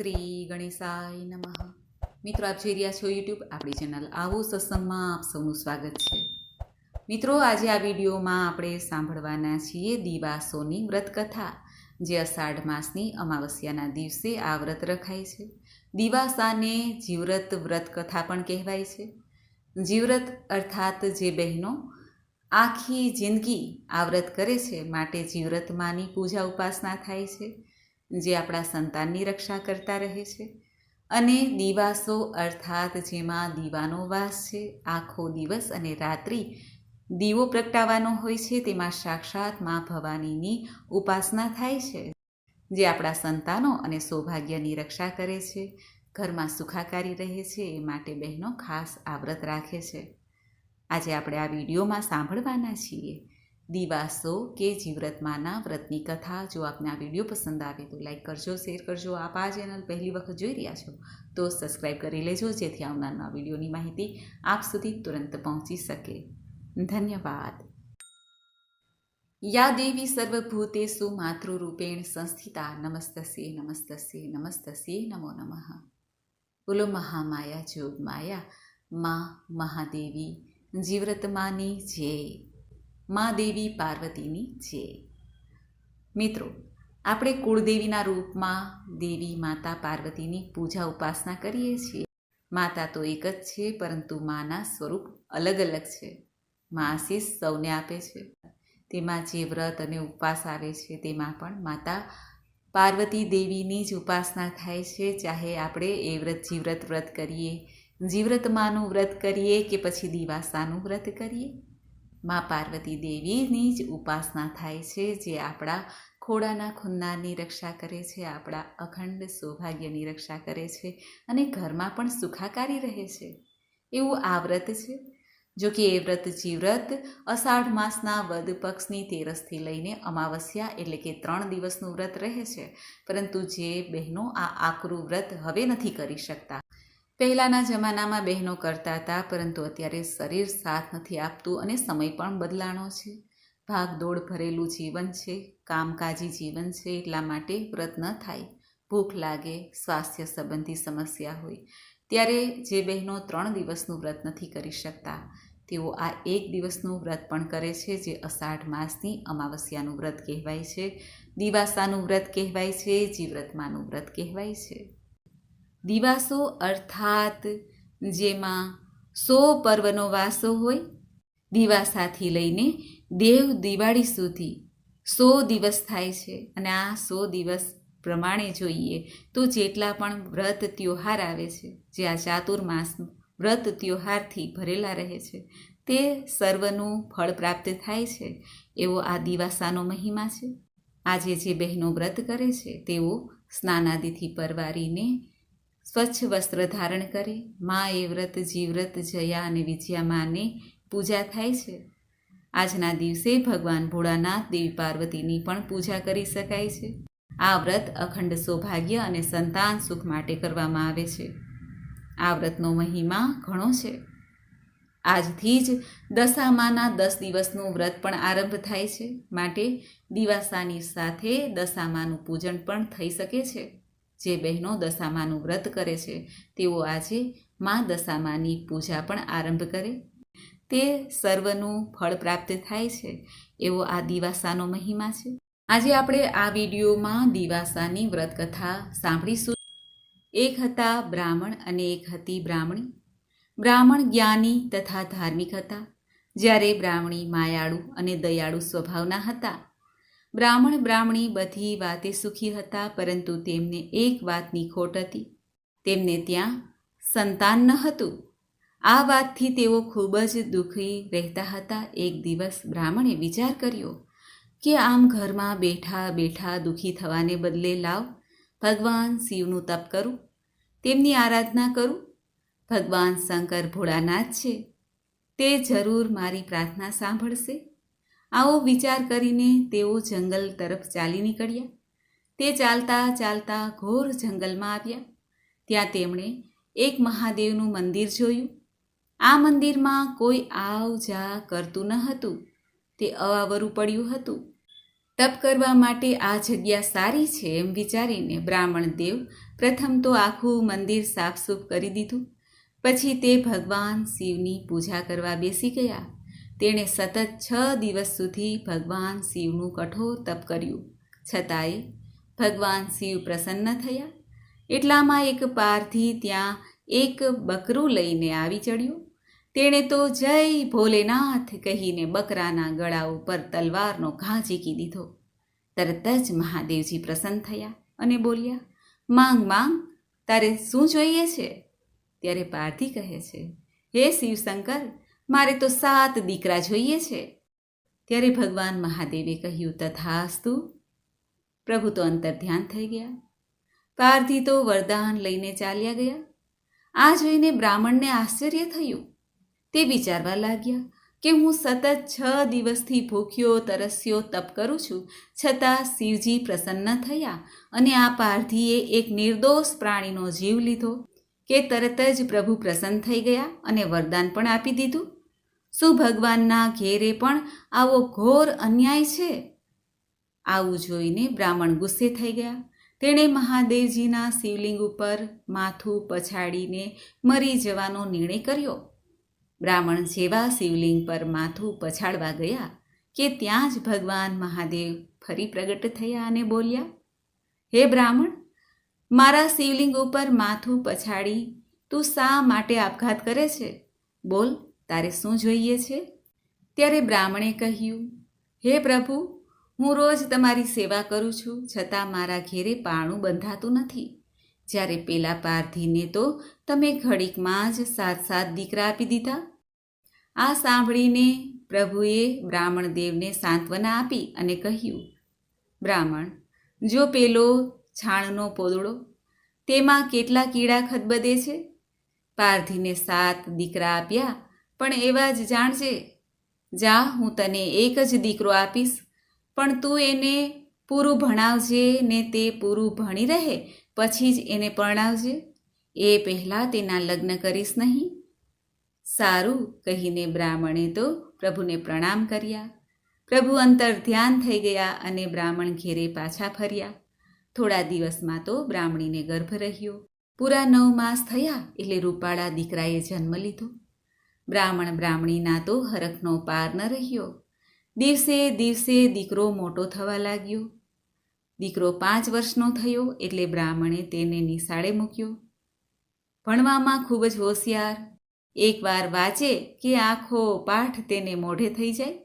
શ્રી ગણેશાય નમઃ. મિત્રો, આપ જોઈ રહ્યા છો યુટ્યુબ આપણી ચેનલ આવો સત્સંગમાં આપ સૌનું સ્વાગત છે. મિત્રો, આજે આ વિડીયોમાં આપણે સાંભળવાના છીએ દિવાસોની વ્રતકથા, જે અષાઢ માસની અમાવસ્યાના દિવસે આ વ્રત રખાય છે. દિવાસાને જીવ્રત વ્રતકથા પણ કહેવાય છે. જીવ્રત અર્થાત જે બહેનો આખી જિંદગી આ વ્રત કરે છે, માટે જીવ્રતમાંની પૂજા ઉપાસના થાય છે. જે આપણા સંતાનની રક્ષા કરતા રહે છે. અને દિવાસો અર્થાત જેમાં દીવાનો વાસ છે, આખો દિવસ અને રાત્રિ દીવો પ્રગટાવવાનો હોય છે, તેમાં સાક્ષાત મા ભવાનીની ઉપાસના થાય છે, જે આપણા સંતાનો અને સૌભાગ્યની રક્ષા કરે છે, ઘરમાં સુખાકારી રહે છે, એ માટે બહેનો ખાસ આવ્રત રાખે છે. આજે આપણે આ વિડીયોમાં સાંભળવાના છીએ દિવાસો કે જીવ્રતમાના વ્રતની કથા જો આપને આ વીડિયો પસંદ આવે તો લાઈક કરજો શેર કરજો આપ આ ચેનલ પહેલી વખત જોઈ રહ્યા છો તો સબસ્ક્રાઈબ કરી લેજો જેથી આવનારના વિડીયોની માહિતી આપ સુધી તુરંત પહોંચી શકે ધન્યવાદ યા દેવી સર્વભૂતેષુ માતૃરૂપેણ સંસ્થિતા નમસ્તસે નમસ્તસે નમસ્તસે નમો નમઃ બોલો મહામાયા જોગ માયા મા મહાદેવી જીવ્રતમાની જય મા દેવી પાર્વતીની જય મિત્રો, આપણે કુળદેવીના રૂપમાં દેવી માતા પાર્વતીની પૂજા ઉપાસના કરીએ છીએ. માતા તો એક જ છે, પરંતુ માના સ્વરૂપ અલગ અલગ છે. મા આશીષ સૌને આપે છે. તેમાં જે વ્રત અને ઉપવાસ આવે છે, તેમાં પણ માતા પાર્વતી દેવીની જ ઉપાસના થાય છે. ચાહે આપણે એ વ્રત જીવ્રત વ્રત કરીએ, જીવ્રતમાનું વ્રત કરીએ કે પછી દિવાસાનું વ્રત કરીએ? મા પાર્વતી દેવીની જ ઉપાસના થાય છે, જે આપણા ખોડાના ખુન્નારની રક્ષા કરે છે, આપણા અખંડ સૌભાગ્યની રક્ષા કરે છે અને ઘરમાં પણ સુખાકારી રહે છે. એવું આ વ્રત છે? જો કે એ વ્રત જીવ્રત અષાઢ માસના વદ પક્ષની તેરસથી લઈને અમાવસ્યા એટલે કે ત્રણ દિવસનું વ્રત રહે છે, પરંતુ જે બહેનો આ આકરું વ્રત હવે નથી કરી શકતા. પહેલાંના જમાનામાં બહેનો કરતા હતા, પરંતુ અત્યારે શરીર સાથ નથી આપતું અને સમય પણ બદલાણો છે. ભાગદોડ ભરેલું જીવન છે, કામકાજી જીવન છે એટલા માટે વ્રત ન થાય. ભૂખ લાગે, સ્વાસ્થ્ય સંબંધી સમસ્યા હોય. ત્યારે જે બહેનો ત્રણ દિવસનું વ્રત નથી કરી શકતા, તેઓ આ એક દિવસનું વ્રત પણ કરે છે જે અષાઢ માસની અમાવસ્યાનું વ્રત કહેવાય છે. દિવાસાનું વ્રત કહેવાય છે, જીવ્રતમાનું વ્રત કહેવાય છે. દિવાસો અર્થાત જેમાં સો પર્વનો વાસો હોય, દિવાસાથી લઈને દેવ દિવાળી સુધી સો દિવસ થાય છે. અને આ સો દિવસ પ્રમાણે જોઈએ તો જેટલા પણ વ્રત ત્યોહાર આવે છે, જે આ ચાતુર્માસનું વ્રત ત્યોહારથી ભરેલા રહે છે, તે સર્વનું ફળ પ્રાપ્ત થાય છે. એવો આ દિવાસાનો મહિમા છે. આજે જે બહેનો વ્રત કરે છે, તેઓ સ્નાનાદિથી પરવારીને સ્વચ્છ વસ્ત્ર ધારણ કરે, મા એ વ્રત, જીવ્રત, જયા અને વિજયા માની પૂજા થાય છે. આજના દિવસે ભગવાન ભોળાનાથ દેવી પાર્વતીની પણ પૂજા કરી શકાય છે. આ વ્રત અખંડ સૌભાગ્ય અને સંતાન સુખ માટે કરવામાં આવે છે. આ વ્રતનો મહિમા ઘણો છે. આજથી જ દશામાના દસ દિવસનું વ્રત પણ આરંભ થાય છે. માટે દિવાસાની સાથે દશામાનું પૂજન પણ થઈ શકે છે. જે બહેનો દશામાનું વ્રત કરે છે, તેઓ આજે મા દશામાની પૂજા પણ આરંભ કરે. તે સર્વનું ફળ પ્રાપ્ત થાય છે, એવો આ દિવાસાનો મહિમા છે. આજે આપણે આ વિડીયોમાં દિવાસાની વ્રત કથા સાંભળીશું. એક હતા બ્રાહ્મણ અને એક હતી બ્રાહ્મણી. બ્રાહ્મણ જ્ઞાની તથા ધાર્મિક હતા. જ્યારે બ્રાહ્મણી માયાળુ અને દયાળુ સ્વભાવના હતા બ્રાહ્મણ બ્રાહ્મણી બધી વાતે સુખી હતા, પરંતુ તેમને એક વાતની ખોટ હતી. તેમને ત્યાં સંતાન ન હતું. આ વાતથી તેઓ ખૂબ જ દુઃખી રહેતા હતા. એક દિવસ બ્રાહ્મણે વિચાર કર્યો કે આમ ઘરમાં બેઠા બેઠા દુઃખી થવાને બદલે લાવ, ભગવાન શિવનું તપ કરું, તેમની આરાધના કરું. ભગવાન શંકર ભોળાનાથ છે. તે જરૂર મારી પ્રાર્થના સાંભળશે. આવો વિચાર કરીને તેઓ જંગલ તરફ ચાલી નીકળ્યા. તે ચાલતા ચાલતા ઘોર જંગલમાં આવ્યા. ત્યાં તેમણે એક મહાદેવનું મંદિર જોયું. આ મંદિરમાં કોઈ આવ જા કરતું ન હતું. તે અવાવરું પડ્યું હતું. તપ કરવા માટે આ જગ્યા સારી છે એમ વિચારીને બ્રાહ્મણ દેવ પ્રથમ તો આખું મંદિર સાફસૂફ કરી દીધું. પછી તે ભગવાન શિવની પૂજા કરવા બેસી ગયા. તેણે સતત છ દિવસ સુધી ભગવાન શિવનું કઠોર તપ કર્યું. છતાંય ભગવાન શિવ પ્રસન્ન થયા. એટલામાં એક પારથી ત્યાં એક બકરું લઈને આવી ચડ્યું. તેણે તો જય ભોલેનાથ કહીને બકરાના ગળા ઉપર તલવારનો ઘા ઝીકી દીધો. તરત જ મહાદેવજી પ્રસન્ન થયા અને બોલ્યા, માંગ માંગ, તારે શું જોઈએ છે? ત્યારે પારથી કહે છે, હે શિવશંકર મારે તો સાત દીકરા જોઈએ છે. ત્યારે ભગવાન મહાદેવે કહ્યું, તથાસ્તુ. પ્રભુ તો અંતર ધ્યાન થઈ ગયા. પારધી તો વરદાન લઈને ચાલ્યા ગયા. આ જોઈને બ્રાહ્મણને આશ્ચર્ય થયું. તે વિચારવા લાગ્યા કે હું સતત છ દિવસથી ભૂખ્યો, તરસ્યો, તપ કરું છું, છતાં શિવજી પ્રસન્ન થયા અને આ પારધીએ એક નિર્દોષ પ્રાણીનો જીવ લીધો કે તરત જ પ્રભુ પ્રસન્ન થઈ ગયા અને વરદાન પણ આપી દીધું. શું ભગવાનના ઘેરે પણ આવો ઘોર અન્યાય છે? આવું જોઈને બ્રાહ્મણ ગુસ્સે થઈ ગયા. તેણે મહાદેવજીના શિવલિંગ ઉપર માથું પછાડીને મરી જવાનો નિર્ણય કર્યો. બ્રાહ્મણ જેવા શિવલિંગ પર માથું પછાડવા ગયા કે ત્યાં જ ભગવાન મહાદેવ ફરી પ્રગટ થયા અને બોલ્યા, હે બ્રાહ્મણ, મારા શિવલિંગ ઉપર માથું પછાડી તું શા માટે આપઘાત કરે છે? બોલ તારે શું જોઈએ છે? ત્યારે બ્રાહ્મણે કહ્યું, હે પ્રભુ, હું રોજ તમારી સેવા કરું છું, છતાં મારા ઘેરે પાણું બંધાતું નથી. જ્યારે પેલા પારધીને તો તમે ઘડીકમાં જ સાત સાત દીકરા આપી દીધા. આ સાંભળીને પ્રભુએ બ્રાહ્મણ દેવને સાંત્વના આપી અને કહ્યું, બ્રાહ્મણ, જો પેલો છાણનો પોદળો તેમાં કેટલા કીડા ખદબદે છે? પારધીને સાત દીકરા આપ્યા પણ એવા જ જાણજે, જા, હું તને એક જ દીકરો આપીશ, પણ તું એને પૂરું ભણાવજે ને તે પૂરું ભણી રહે, પછી જ એને પરણાવજે. એ પહેલાં તેના લગ્ન કરીશ નહીં. સારું, કહીને બ્રાહ્મણે તો પ્રભુને પ્રણામ કર્યા. પ્રભુ અંતર ધ્યાન થઈ ગયા અને બ્રાહ્મણ ઘેરે પાછા ફર્યા. થોડા દિવસમાં તો બ્રાહ્મણીને ગર્ભ રહ્યો. પૂરા નવ માસ થયા એટલે રૂપાળા દીકરાએ જન્મ લીધો. બ્રાહ્મણ બ્રાહ્મણીના તો હરખનો પાર ન રહ્યો. દિવસે દિવસે દીકરો મોટો થવા લાગ્યો. દીકરો પાંચ વર્ષનો થયો એટલે બ્રાહ્મણે તેને નિશાળે મૂક્યો. ભણવામાં ખૂબ જ હોશિયાર. એકવાર વાંચે કે આખો પાઠ તેને મોઢે થઈ જાય.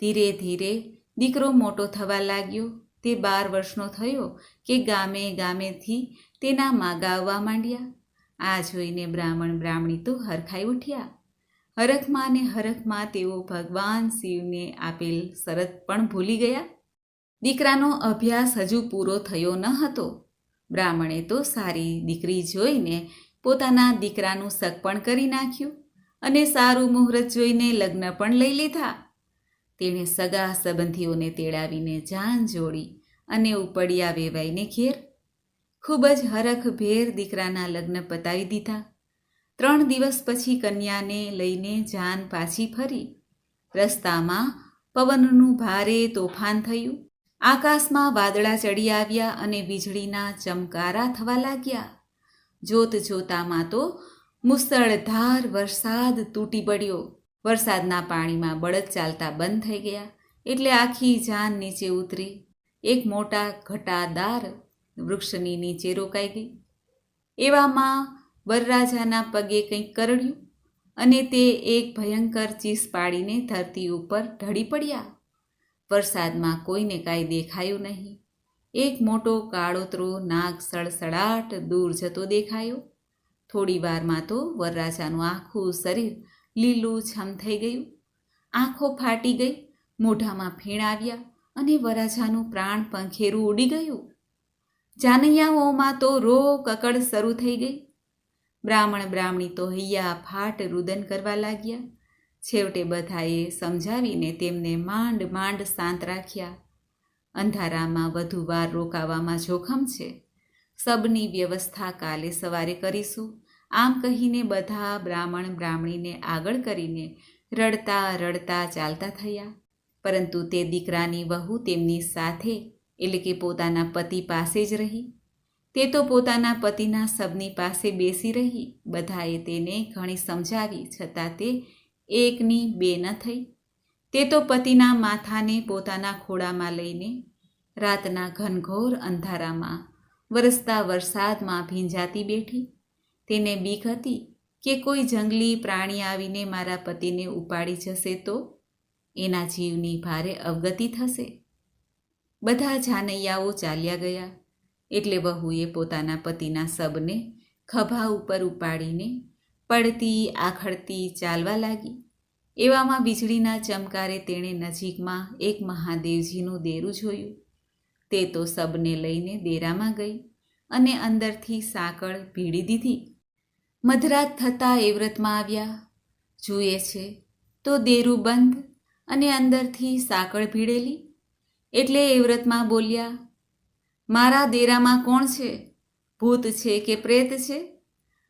ધીરે ધીરે દીકરો મોટો થવા લાગ્યો. તે બાર વર્ષનો થયો કે ગામે ગામેથી તેના માગા આવવા માંડ્યા. આ જોઈને બ્રાહ્મણ બ્રાહ્મણી તો હરખાઈ ઉઠ્યા. હરખમાં ને હરખમાં તેઓ ભગવાન શિવને આપેલ શરત પણ ભૂલી ગયા. દીકરાનો અભ્યાસ હજુ પૂરો થયો ન હતો. બ્રાહ્મણે તો સારી દીકરી જોઈને પોતાના દીકરાનું સગપણ કરી નાખ્યું અને સારું મુહૂર્ત જોઈને લગ્ન પણ લઈ લીધા. તેણે સગા સંબંધીઓને તેડાવીને જાન જોડી અને ઉપડિયા વેવાઈને ઘેર. ખૂબ જ હરખભેર દીકરાના લગ્ન પતાવી દીધા. ત્રણ દિવસ પછી કન્યાને લઈને જાન પાછી ફરી. રસ્તામાં પવનનું ભારે તોફાન થયું. આકાશમાં વાદળા ચડી આવ્યા અને વીજળીના ચમકારા થવા લાગ્યા. જોત જોતામાં તો મુસળધાર વરસાદ તૂટી પડ્યો. વરસાદના પાણીમાં બળદ ચાલતા બંધ થઈ ગયા. એટલે આખી જાન નીચે ઉતરી. એક મોટા ઘટાદાર વૃક્ષની નીચે રોકાઈ ગઈ. એવામાં વરરાજાના પગે કંઈક કરડ્યું અને તે એક ભયંકર ચીસ પાડીને ધરતી ઉપર ઢળી પડ્યા. વરસાદમાં કોઈને કાંઈ દેખાયું નહીં. એક મોટો કાળોતરો નાગ સળસળાટ દૂર જતો દેખાયો. થોડી વારમાં તો વરરાજાનું આખું શરીર લીલું છમ થઈ ગયું. આંખો ફાટી ગઈ, મોઢામાં ફીણ આવ્યા અને વરરાજાનું પ્રાણ પંખેરું ઉડી ગયું. જાનૈયાઓમાં તો રો કકડ શરૂ થઈ ગઈ. બ્રાહ્મણ, બ્રાહ્મણી તો હૈયા, ફાટ, રુદન કરવા લાગ્યા. છેવટે બધાએ સમજાવીને તેમને માંડ માંડ શાંત રાખ્યા. અંધારામાં વધુ વાર રોકાવામાં જોખમ છે. સબની વ્યવસ્થા કાલે સવારે કરીશું. આમ કહીને બધા બ્રાહ્મણ, બ્રાહ્મણીને આગળ કરીને રડતા રડતા ચાલતા થયા. પરંતુ તે દીકરાની વહુ તેમની સાથે, એટલે કે પોતાના પતિ પાસે જ રહી. તે તો પોતાના પતિના સબની પાસે બેસી રહી. બધાએ તેને ઘણી સમજાવી, છતાં તે એકની બે ન થઈ. તે તો પતિના માથાને પોતાના ખોળામાં લઈને રાતના ઘનઘોર અંધારામાં વરસતા વરસાદમાં ભીંજાતી બેઠી. તેને બીક હતી કે કોઈ જંગલી પ્રાણી આવીને મારા પતિને ઉપાડી જશે તો એના જીવની ભારે અવગતિ થશે. બધા જાનૈયાઓ ચાલ્યા ગયા. એટલે વહુએ પોતાના પતિના સબને ખભા ઉપર ઉપાડીને પડતી આખડતી ચાલવા લાગી. એવામાં વીજળીના ચમકારે તેણે નજીકમાં એક મહાદેવજીનું દેરું જોયું. તે તો સબને લઈને દેરામાં ગઈ અને અંદરથી સાંકળ ભીડી દીધી. મધરાત થતાં એ વ્રતમાં આવ્યા. જુએ છે, તો દેરું બંધ અને અંદરથી સાંકળ ભીડેલી. એટલે એ વ્રતમાં બોલ્યા મારા દેરામાં કોણ છે? ભૂત છે કે પ્રેત છે?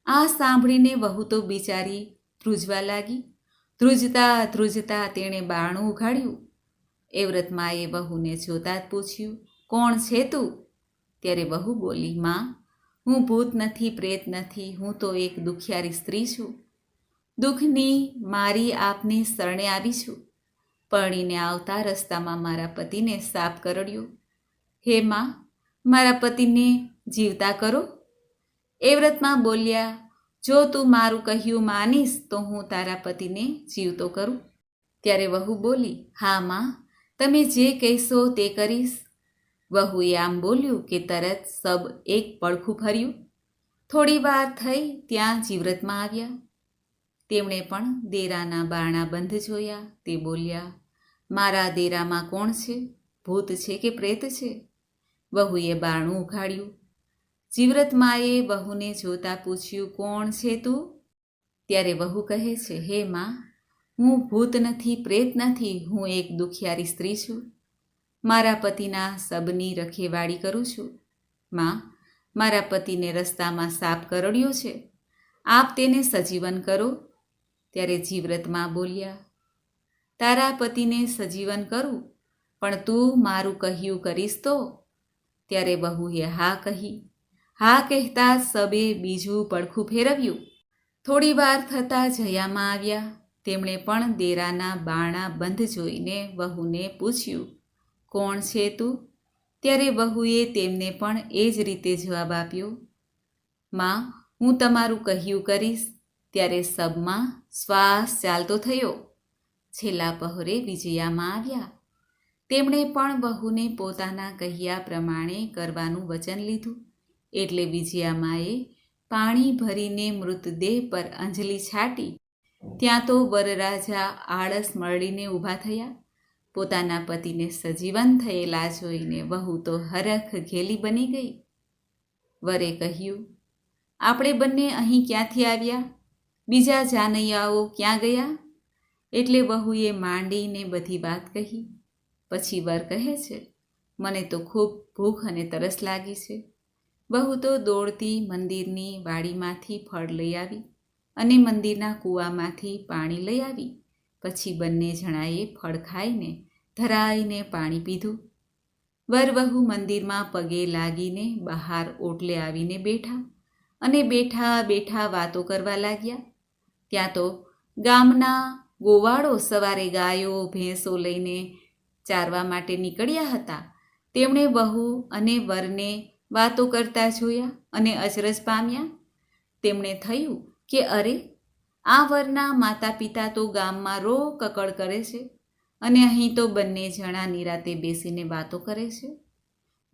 આ સાંભળીને વહુ તો બિચારી ધ્રુજવા લાગી. ધ્રુજતા ધ્રુજતા તેણે બારણું ઉઘાડ્યું. એ વ્રતમાં એ વહુને જોતાં જ પૂછ્યું, કોણ છે તું? ત્યારે વહુ બોલી, માં, હું ભૂત નથી, પ્રેત નથી, હું તો એક દુખિયારી સ્ત્રી છું. દુઃખની મારી આપને શરણે આવી છું. પરણીને આવતા રસ્તામાં મારા પતિને સાપ કરડ્યો, હે માં મારા પતિને જીવતા કરો? એ વ્રતમાં બોલ્યા, જો તું મારું કહ્યું માનીશ, તો હું તારા પતિને જીવતો કરું. ત્યારે વહુ બોલી, હા, માં, તમે જે કહેશો તે કરીશ. વહુએ આમ બોલ્યું કે તરત સબ એક પડખું ફર્યું. થોડી વાર થઈ, ત્યાં જીવ્રતમાં આવ્યા. તેમણે પણ દેરાના બારણા બંધ જોયા. તે બોલ્યા, મારા દેરામાં કોણ છે? ભૂત છે કે પ્રેત છે? વહુએ બારણું ઉઘાડ્યું. જીવ્રતમાએ વહુને જોતા પૂછ્યું, કોણ છે તું? ત્યારે વહુ કહે છે, હે માં, હું ભૂત નથી, પ્રેત નથી, હું એક દુખિયારી સ્ત્રી છું. મારા પતિના સબની રખેવાળી કરું છું. માં, મારા પતિને રસ્તામાં સાપ કરડ્યો છે. આપ તેને સજીવન કરો. ત્યારે જીવ્રતમાં બોલ્યા, તારા પતિને સજીવન કરું, પણ તું મારું કહ્યું કરીશ તો. ત્યારે વહુએ હા કહી. હા કહેતા સબે બીજું પડખું ફેરવ્યું. થોડી વાર થતાં જયામાં આવ્યા. તેમણે પણ દેરાના બાણા બંધ જોઈને વહુને પૂછ્યું, કોણ છે તું? ત્યારે વહુએ તેમને પણ એ જ રીતે જવાબ આપ્યો, માં, હું તમારું કહ્યું કરીશ. ત્યારે સબમાં, શ્વાસ ચાલતો થયો. છેલ્લા પહોરે વિજયામાં આવ્યા. તેમણે પણ વહુને પોતાના કહ્યા પ્રમાણે કરવાનું વચન લીધું. એટલે વિજયામાએ પાણી ભરીને મૃતદેહ પર અંજલિ છાટી, ત્યાં તો વરરાજા આળસ મળીને ઊભા થયા. પોતાના પતિને સજીવન થયેલા જોઈને વહુ તો હરખ ઘેલી બની ગઈ. વરે કહ્યું, આપણે બંને અહીં ક્યાંથી આવ્યા? બીજા જાનૈયાઓ ક્યાં ગયા? એટલે વહુએ માંડીને બધી વાત કહી. પછી વર કહે છે, મને તો ખૂબ ભૂખ અને તરસ લાગી છે. બહુ તો દોડતી મંદિરની વાડીમાંથી ફળ લઈ આવી અને મંદિરના કૂવામાંથી પાણી લઈ આવી. પછી બંને જણાએ ફળ ખાઈને ધરાઈને પાણી પીધું. વર વહુ મંદિરમાં પગે લાગીને બહાર ઓટલે આવીને બેઠા અને બેઠા બેઠા વાતો કરવા લાગ્યા. ત્યાં તો ગામના ગોવાળો સવારે ગાયો, ભેંસો લઈને ચારવા માટે નીકળ્યા હતા. તેમણે બહુ અને વરને વાતો કરતા જોયા અને અચરજ પામ્યા. તેમણે થયું કે, અરે, આ વરના માતા પિતા તો ગામમાં રો કકળ કરે છે અને અહીં તો બંને જણા નિરાતે બેસીને વાતો કરે છે.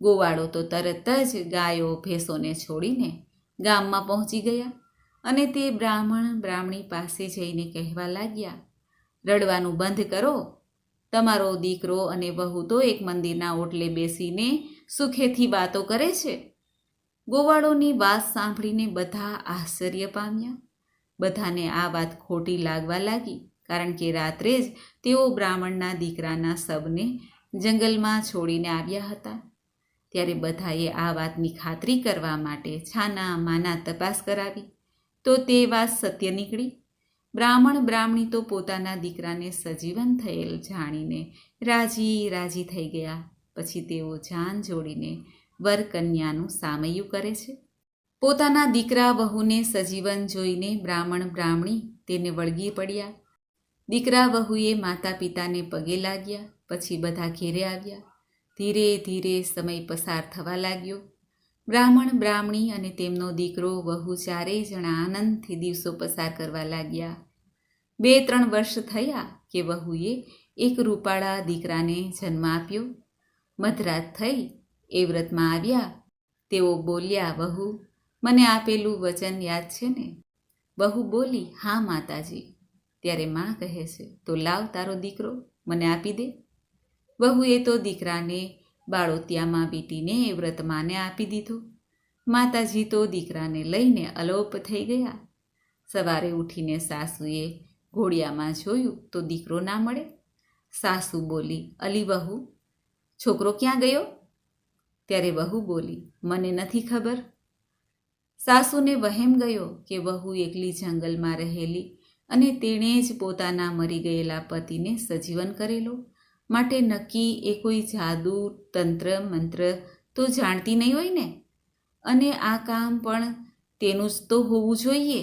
ગોવાળો તો તરત જ ગાયો ભેંસોને છોડીને ગામમાં પહોંચી ગયા અને તે બ્રાહ્મણ બ્રાહ્મણી પાસે જઈને કહેવા લાગ્યા, રડવાનું બંધ કરો તમારો દીકરો અને વહુ તો એક મંદિરના ઓટલે બેસીને સુખેથી વાતો કરે છે? ગોવાળોની વાત સાંભળીને બધા આશ્ચર્ય પામ્યા. બધાને આ વાત ખોટી લાગવા લાગી, કારણ કે રાત્રે જ તેઓ બ્રાહ્મણના દીકરાના શબને જંગલમાં છોડીને આવ્યા હતા. ત્યારે બધાએ આ વાતની ખાતરી કરવા માટે છાના માના તપાસ કરાવી. તો તે વાત સત્ય નીકળી. બ્રાહ્મણ બ્રાહ્મણી તો પોતાના દીકરાને સજીવન થયેલ જાણીને રાજી રાજી થઈ ગયા. પછી તેઓ જાન જોડીને વરકન્યાનું સામયું કરે છે. પોતાના દીકરા વહુને સજીવન જોઈને બ્રાહ્મણ બ્રાહ્મણી તેને વળગી પડ્યા. દીકરા વહુએ માતા પિતાને પગે લાગ્યા, પછી બધા ઘેરે આવ્યા. ધીરે ધીરે સમય પસાર થવા લાગ્યો. બ્રાહ્મણ બ્રાહ્મણી અને તેમનો દીકરો વહુ ચારેય જણા આનંદથી દિવસો પસાર કરવા લાગ્યા. બે ત્રણ વર્ષ થયા કે વહુએ એક રૂપાળા દીકરાને જન્મ આપ્યો. મધરાત થઈ એ વ્રતમાં આવ્યા. તેઓ બોલ્યા, વહુ, મને આપેલું વચન યાદ છે ને? વહુ બોલી, હા માતાજી. ત્યારે માં કહે છે, તો લાવ તારો દીકરો, મને આપી દે. વહુએ તો દીકરાને બાળોતિયામાં વીટીને એ વ્રતમાને આપી દીધો. માતાજી તો દીકરાને લઈને અલોપ થઈ ગયા. સવારે ઉઠીને સાસુએ ઘોડિયામાં જોયું તો દીકરો ના મળે. સાસુ બોલી, અલી બહુ છોકરો ક્યાં ગયો? ત્યારે બહુ બોલી, મને નથી ખબર. સાસુને વહેમ ગયો કે વહુ એકલી જંગલમાં રહેલી અને તેણે જ પોતાના મરી ગયેલા પતિને સજીવન કરેલો. માટે નક્કી એ કોઈ જાદુ, તંત્ર, મંત્ર તો જાણતી નહીં હોય ને? અને આ કામ પણ તેનું જ તો હોવું જોઈએ.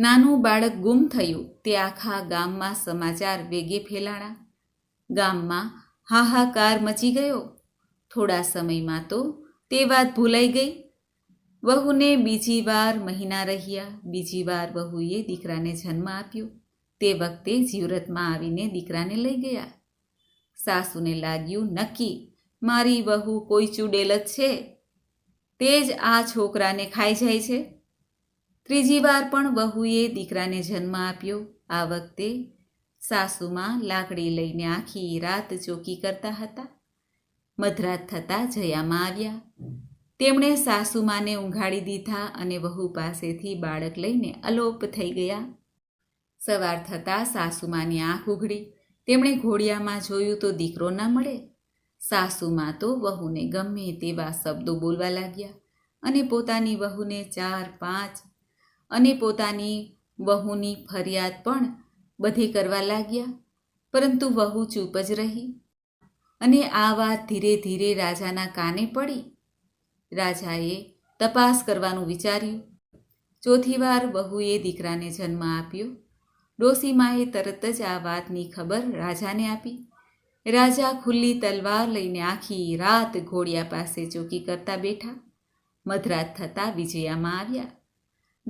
નાનું બાળક ગુમ થયું, તે આખા ગામમાં સમાચાર વેગે ફેલાણા. ગામમાં હાહાકાર મચી ગયો. થોડા સમયમાં તો તે વાત ભૂલાઈ ગઈ. વહુને બીજી વાર મહિના રહ્યા, બીજી વાર વહુએ દીકરાને જન્મ આપ્યો. તે વખતે જીવરતમાં આવીને દીકરાને લઈ ગયા. સાસુને લાગ્યું, નક્કી, મારી વહુ કોઈ ચૂડેલ જ છે. તે જ આ છોકરાને ખાઈ જાય છે. ત્રીજી વાર પણ વહુએ દીકરાને જન્મ આપ્યો. આ વખતે સાસુમાં લાકડી લઈને આખી રાત ચોકી કરતા હતા. મધરાત થતાં જયામાં આવ્યા. તેમણે સાસુમાને ઊંઘાડી દીધા અને વહુ પાસેથી બાળક લઈને અલોપ થઈ ગયા. સવાર થતાં સાસુમાની આંખ ઉઘડી. તેમણે ઘોડિયામાં જોયું તો દીકરો ના મળે. સાસુમાં તો વહુને ગમે તેવા શબ્દો બોલવા લાગ્યા અને પોતાની વહુને ચાર પાંચ અને પોતાની વહુની ફરિયાદ પણ બધે કરવા લાગ્યા, પરંતુ વહુ ચૂપ જ રહી અને આ વાત ધીરે ધીરે રાજાના કાને પડી. રાજાએ તપાસ કરવાનું વિચાર્યું. ચોથી વાર વહુએ દીકરાને જન્મ આપ્યો. ડોસીમાએ તરત જ આ વાતની ખબર રાજાને આપી. રાજા ખુલ્લી તલવાર લઈને આખી રાત ઘોડિયા પાસે ચોકી કરતા બેઠા. મધરાત થતાં વિજયામાં આવ્યા.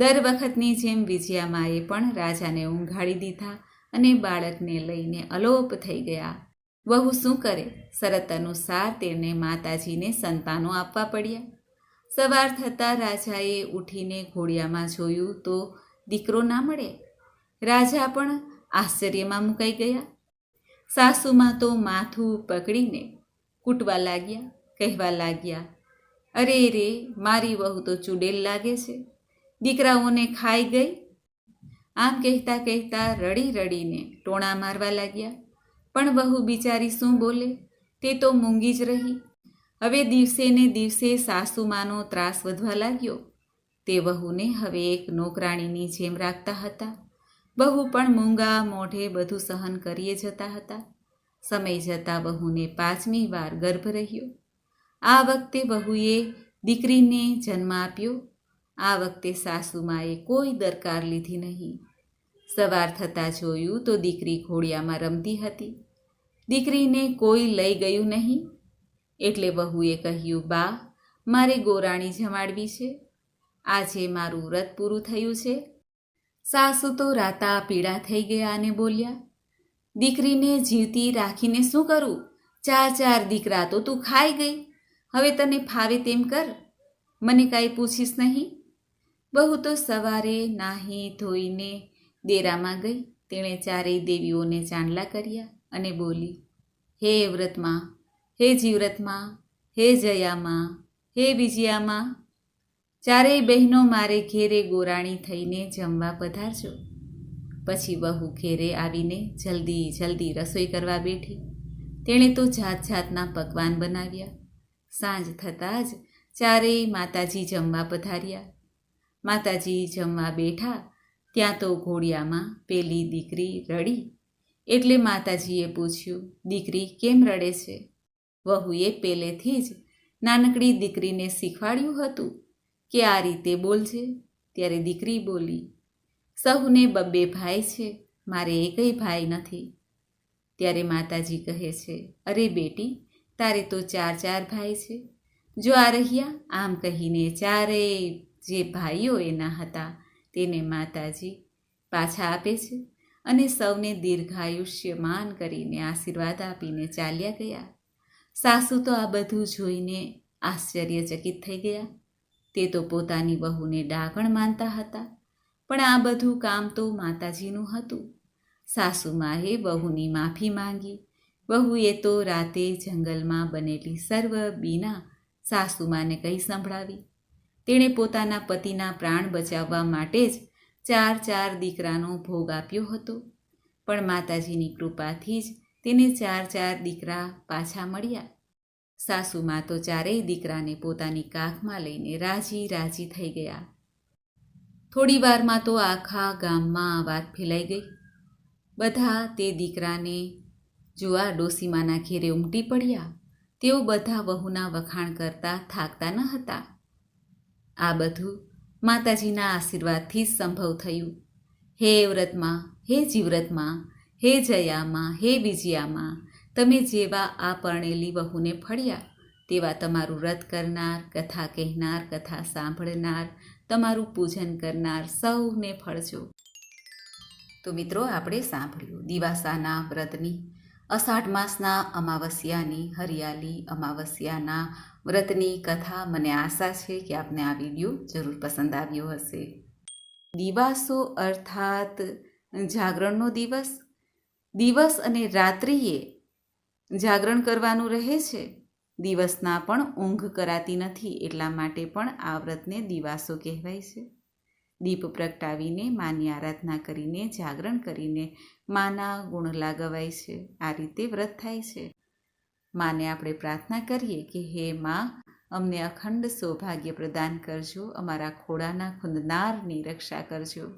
દર વખતની જેમ વિજયામાએ પણ રાજાને ઊંઘાડી દીધા અને બાળકને લઈને અલોપ થઈ ગયા. વહુ શું કરે? શરત અનુસાર તેને માતાજીને સંતાનો આપવા પડ્યા. સવાર થતાં રાજાએ ઉઠીને ઘોડિયામાં જોયું તો દીકરો ના મળે. રાજા પણ આશ્ચર્યમાં મુકાઈ ગયા. સાસુમાં તો માથું પકડીને કૂટવા લાગ્યા, કહેવા લાગ્યા, અરે રે, મારી વહુ તો ચૂડેલ લાગે છે. દીકરાઓને ખાઈ ગઈ. આમ કહેતા કહેતા રડી રડીને ટોણા મારવા લાગ્યા. પણ વહુ બિચારી શું બોલે? તે તો મૂંગી જ રહી. હવે દિવસે ને દિવસે સાસુમાનો ત્રાસ વધવા લાગ્યો. તે વહુને હવે એક નોકરાણીની જેમ રાખતા હતા. બહુ પણ મૂંગા મોઢે બધું સહન કરીએ જતા હતા. સમય જતાં વહુને પાંચમી વાર ગર્ભ રહ્યો. આ વખતે વહુએ દીકરીને જન્મ આપ્યો. આ વખતે સાસુમાએ કોઈ દરકાર લીધી નહીં. સવાર થતાં જોયું તો દીકરી ઘોડિયામાં રમતી હતી. દીકરીને કોઈ લઈ ગયું નહીં. એટલે વહુએ કહ્યું, બા, મારે ગોરાણી જમાડવી છે. આજે મારું વ્રત પૂરું થયું છે. સાસુ તો રાતા પીડા થઈ ગયા અને બોલ્યા, દીકરીને જીવતી રાખીને શું કરું? ચાર ચાર દીકરા તો તું ખાઈ ગઈ. હવે તને ફાવે તેમ કર. મને કાંઈ પૂછીશ નહીં. બહુ તો સવારે નાહી ધોઈને દેરામાં ગઈ. તેણે ચારેય દેવીઓને ચાંદલા કર્યા અને બોલી, હે વ્રતમાં, હે જીવ્રતમાં, હે જયામાં, હે વિજયામાં, ચારેય બહેનો મારે ઘેરે ગોરાણી થઈને જમવા પધારજો. પછી બહુ ઘેરે આવીને જલ્દી જલ્દી રસોઈ કરવા બેઠી. તેણે તો જાત જાતના પકવાન બનાવ્યા. સાંજ થતાં જ ચારેય માતાજી જમવા પધાર્યા. માતાજી જમવા બેઠા, ત્યાં તો ઘોડિયામાં પેલી દીકરી રડી. એટલે માતાજીએ પૂછ્યું, દીકરી કેમ રડે છે? વહુએ પહેલેથી જ નાનકડી દીકરીને શીખવાડ્યું હતું કે આ રીતે બોલજે. ત્યારે દીકરી બોલી, સહુને બબ્બે ભાઈ છે, મારે એકય ભાઈ નથી. ત્યારે માતાજી કહે છે, અરે બેટી, તારે તો ચાર ચાર ભાઈ છે. જો આ રહ્યા, આમ કહીને ચારેય જે ભાઈઓ એના હતા તેને માતાજી પાછા આપે છે અને સૌને દીર્ઘાયુષ્યમાન કરીને આશીર્વાદ આપીને ચાલ્યા ગયા. સાસુ તો આ બધું જોઈને આશ્ચર્યચકિત થઈ ગયા. તે તો પોતાની વહુને ડાકણ માનતા હતા, પણ આ બધું કામ તો માતાજીનું હતું. સાસુમાએ વહુની માફી માંગી. વહુએ તો રાતે જંગલમાં બનેલી સર્વ બીના સાસુમાને કહી સંભળાવી. તેણે પોતાના પતિના પ્રાણ બચાવવા માટે જ ચાર ચાર દીકરાનો ભોગ આપ્યો હતો. પણ માતાજીની કૃપાથી જ તેને ચાર ચાર દીકરા પાછા મળ્યા. સાસુમાં તો ચારેય દીકરાને પોતાની કાખમાં લઈને રાજી રાજી થઈ ગયા. થોડી વારમાં તો આખા ગામમાં આ વાત ફેલાઈ ગઈ. બધા તે દીકરાને જોવા ડોસીમાના ઘેરે ઉમટી પડ્યા. તેઓ બધા વહુના વખાણ કરતા થાકતા ન હતા. આ બધું માતાજીના આશીર્વાદથી જ સંભવ થયું. હે વ્રતમાં, હે જીવ્રતમાં હે જયામાં, હે વિજયામાં, તમે જેવા આ પરણેલી વહુને ફળ્યા, તેવા તમારું વ્રત કરનાર, કથા કહેનાર, કથા સાંભળનાર, તમારું પૂજન કરનાર સૌને ફળજો. તો મિત્રો, આપણે સાંભળ્યું દિવાસાના વ્રતની. અષાઢ માસના અમાવસ્યાની હરિયાળી અમાવસ્યાના વ્રતની કથા મને આશા છે કે આપને આ વીડિયો જરૂર પસંદ આવ્યો હશે. દિવાસો અર્થાત જાગરણનો દિવસ. દિવસ અને રાત્રિએ જાગરણ કરવાનું રહે છે. દિવસના પણ ઊંઘ કરાતી નથી એટલા માટે પણ આ વ્રતને દિવાસો કહેવાય છે. દીપ પ્રગટાવીને, માની આરાધના કરીને, જાગરણ કરીને માના ગુણ લાગવાય છે. આ રીતે વ્રત થાય છે. માને આપણે પ્રાર્થના કરીએ કે, હે માં, અમને અખંડ સૌભાગ્ય પ્રદાન કરજો. અમારા ખોડાના ખુંદનારની રક્ષા કરજો.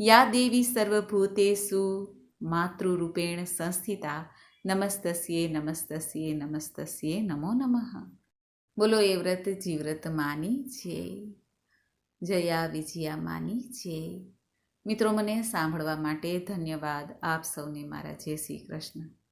યા દેવી સર્વભૂતેસુ માતૃરૂપેણ સંસ્થિતા. નમસ્તસ્યે નમસ્તસ્યે નમસ્તસ્યે, નમો નમઃ. બોલો એ વ્રત જીવ્રત માની. છે જયા વિજયા માની છે મિત્રો, મને સાંભળવા માટે ધન્યવાદ. આપ સૌને મારા જય શ્રી કૃષ્ણ.